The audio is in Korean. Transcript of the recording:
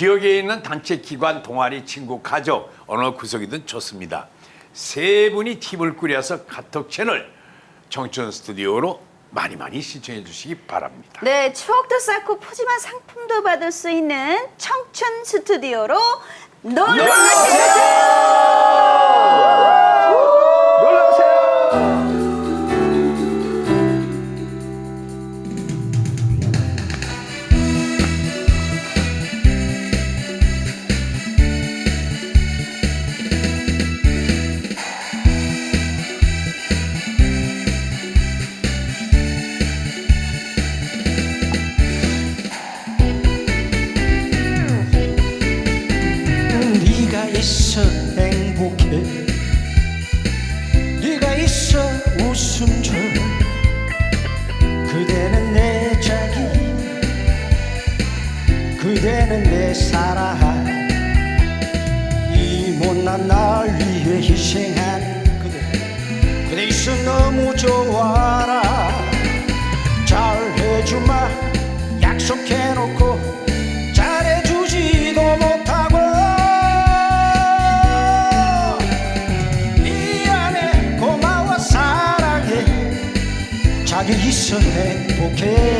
지역에 있는 단체 기관, 동아리, 친구, 가족 어느 구석이든 좋습니다. 세 분이 팀을 꾸려서 카톡 채널 청춘 스튜디오로 많이 많이 시청해 주시기 바랍니다. 네, 추억도 쌓고 푸짐한 상품도 받을 수 있는 청춘 스튜디오로 놀러 네가 있어 행복해. 네가 있어 웃음 줘 그대는 내 자기. 그대는 내 사랑 이 못난 날 위해 희생한 그대. 그대 있어 너무 좋아 자기 있어 행복해